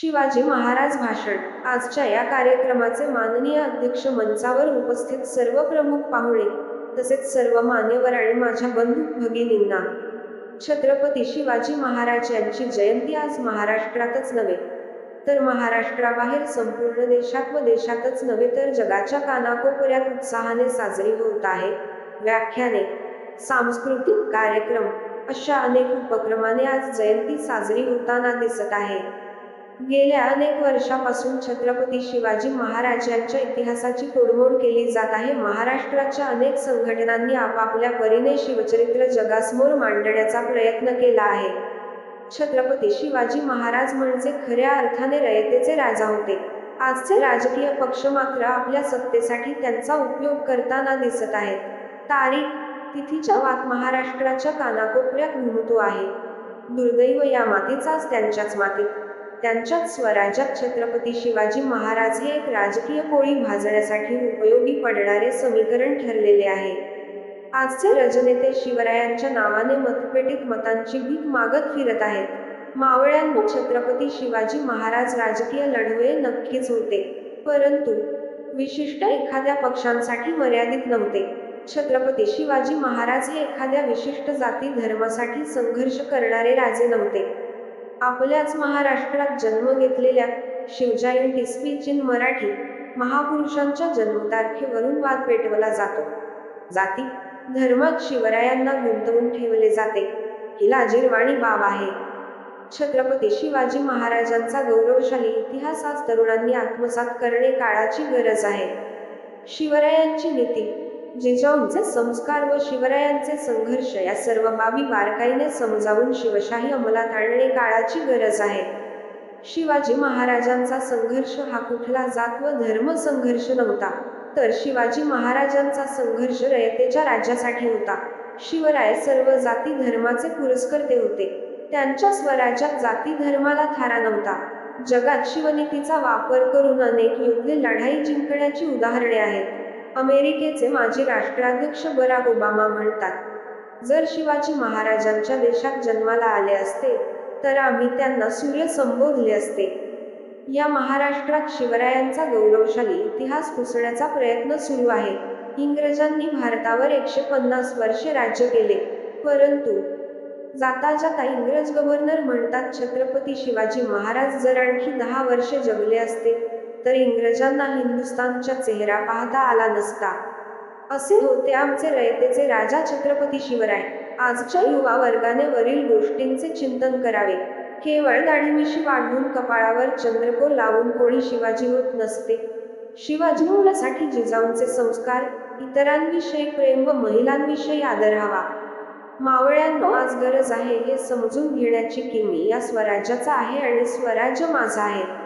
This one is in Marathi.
शिवाजी महाराज भाषण. आजच्या या कार्यक्रमाचे माननीय अध्यक्ष मंचावर उपस्थित सर्व प्रमुख पाहुणे तसेच सर्व मान्यवर आणि माझ्या बंधू भगिनींना. छत्रपती शिवाजी महाराज यांची जयंती आज महाराष्ट्रातच नव्हे तर महाराष्ट्राबाहेर संपूर्ण देशात व देशातच नव्हे तर जगाच्या कानाकोपऱ्यात उत्साहाने साजरी होत आहे. व्याख्याने सांस्कृतिक कार्यक्रम अशा अनेक उपक्रमाने आज जयंती साजरी होताना दिसत आहे. गेल्या अनेक वर्षापासून छत्रपती शिवाजी महाराज यांच्या इतिहासाची तोडमोड केली जात आहे. महाराष्ट्राच्या अनेक संघटनांनी आपापल्या परीने शिवचरित्र जगासमोर मांडण्याचा प्रयत्न केला आहे. छत्रपती शिवाजी महाराज म्हणजे खऱ्या अर्थाने रयतेचे राजा होते. आजचे राजकीय पक्ष मात्र आपल्या सत्तेसाठी त्यांचा उपयोग करताना दिसत आहेत. तारीख तिथीच्या वात महाराष्ट्राच्या कानाकोपऱ्यात घुमतो आहे. दुर्दैव या मातीचाच त्यांच्याच मातीत. त्यांच्याच स्वराज्यात छत्रपती शिवाजी महाराज हे एक राजकीय कोळी भाजण्यासाठी उपयोगी पडणारे समीकरण ठरलेले आहे. आजचे रजनेते शिवरायांच्या नावाने मतपेटीत मतांची भीक मागत फिरत आहेत. मावळ्यांना छत्रपती शिवाजी महाराज राजकीय लढवे नक्कीच होते. परंतु विशिष्ट एखाद्या पक्षांसाठी मर्यादित नव्हते. छत्रपती शिवाजी महाराज हे एखाद्या विशिष्ट जाती धर्मासाठी संघर्ष करणारे राजे नव्हते. आपल्याच महाराष्ट्रात जन्म घेतलेल्या शिवजयंती स्पीच इन मराठी महापुरुषांच्या जन्मतारखेवरून वाद पेटवला जातो. जाती धर्मात शिवरायांना गुंतवून ठेवले जाते. ही लाजीरवाणी बाब आहे. छत्रपती शिवाजी महाराजांचा गौरवशाली इतिहास आज तरुणांनी आत्मसात करणे काळाची गरज आहे. शिवरायांची नीती जिजाऊंचे संस्कार व शिवरायांचे संघर्ष या सर्व बाबी बारकाईने समजावून शिवशाही अंमलात आणणे काळाची गरज आहे. शिवाजी महाराजांचा संघर्ष हा कुठला जात व धर्म संघर्ष नव्हता तर शिवाजी महाराजांचा संघर्ष रयतेच्या राज्यासाठी होता. शिवराय सर्व जाती धर्माचे पुरस्कर्ते होते. त्यांच्या स्वराज्यात जाती धर्माला थारा नव्हता. जगात शिवनीतीचा वापर करून अनेक युद्धे लढाई जिंकण्याची उदाहरणे आहेत. अमेरिकेचे माजी राष्ट्राध्यक्ष बराक ओबामा म्हणतात जर शिवाजी महाराजांच्या देशात जन्माला आले असते तर आम्ही त्यांना सूर्य संबोधले असते. या महाराष्ट्रात शिवरायांचा गौरवशाली इतिहास पुसण्याचा प्रयत्न सुरू आहे. इंग्रजांनी भारतावर एकशे पन्नास वर्षे राज्य केले परंतु जाता जाता इंग्रज गव्हर्नर म्हणतात छत्रपती शिवाजी महाराज जर आणखी दहा वर्षे जगले असते तर इंग्रजांना हिंदुस्थानचा चेहरा पाहता आला नसता. असे होते आमचे रयतेचे राजा छत्रपती शिवराय. आजच्या युवा वर्गाने वरील गोष्टींचे चिंतन करावे. केवळ दाढीमिशी वाढवून कपाळावर चंद्रकोर लावून कोणी शिवाजी होत नसते. शिवाजी होण्यासाठी जिजाऊंचे संस्कार इतरांविषयी प्रेम व महिलांविषयी आदर हवा. मावळ्यांना आज गरज आहे हे समजून घेण्याची किमी या स्वराज्याचा आहे आणि स्वराज्य माझा आहे.